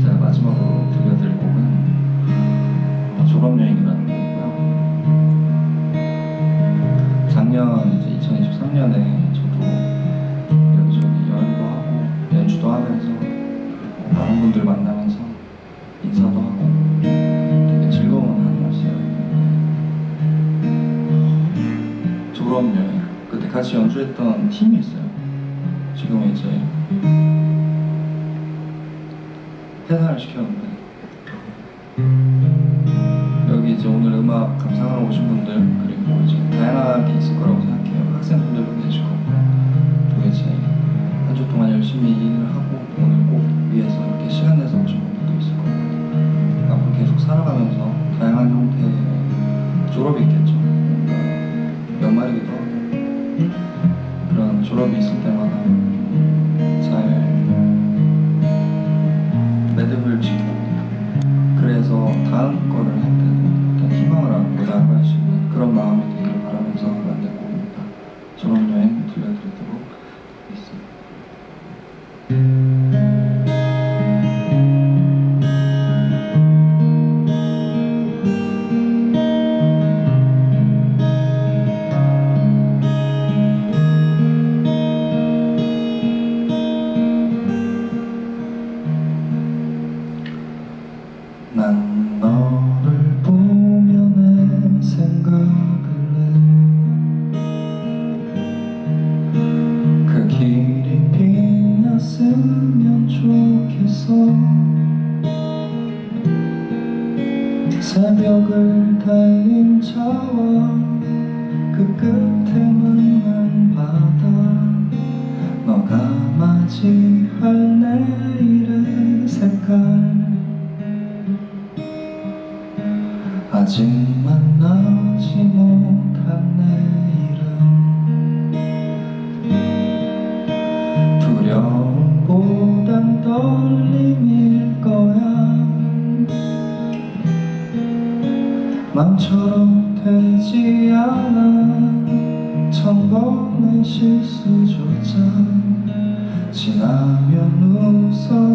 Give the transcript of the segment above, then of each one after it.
제가 마지막으로 들려드릴 곡은 어, 졸업여행이라는 곡이고요. 작년 이제 2023년에 저도 여기저기 여행도 하고 연주도 하면서 많은 분들 만나면서 인사도 하고 되게 즐거운 한 해였어요. 졸업여행 그때 같이 연주했던 팀이 있어요. 지금 이제 퇴사를 시켰는데 여기 이제 오늘 음악 감상하러 오신 분들 그리고 이제 다양하게 있을 거라고 생각해요. 학생분들도 계시고 또 이제 한 주 동안 열심히 일을 하고 오늘 꼭 위해서 이렇게 시간 내서 오신 분들도 있을 거고 앞으로 계속 살아가면서 다양한 형태의 졸업이 있겠죠. 연말이기도 하고 그런 졸업이 때 다음 거를 할 어떤 희망을 안고 나아갈 수 있는 그런 마음이 새벽을 달린 차와 그 끝에 만난 바다. 너가 맞이할 내일의 색깔. 아직 만 맘처럼 되지 않아. 천 번의 실수조차 지나면 웃어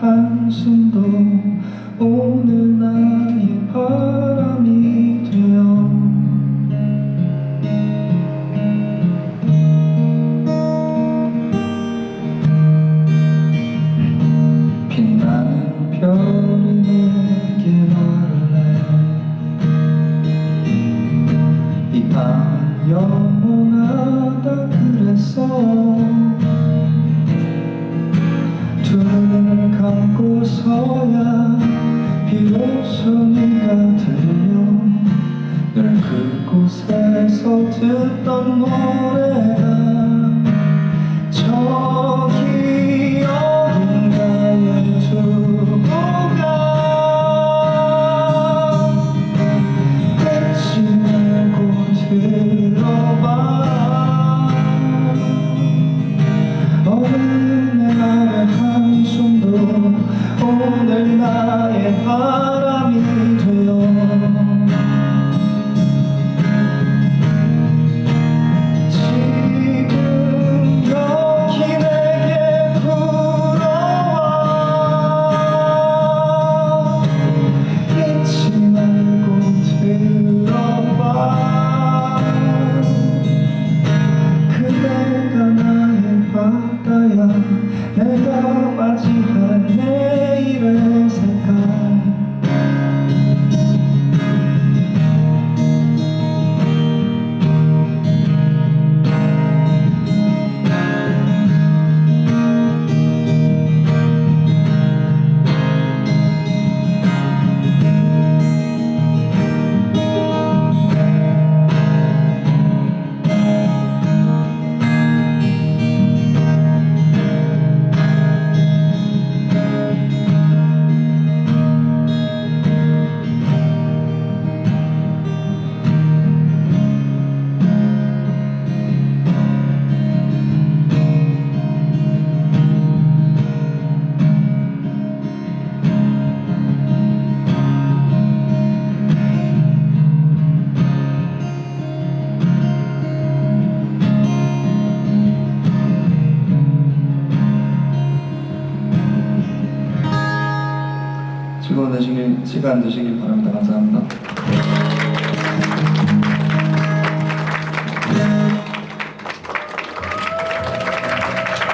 한숨도 그곳에서 듣던 노래가 즐거운 되시길, 시간 되시길 바랍니다. 감사합니다.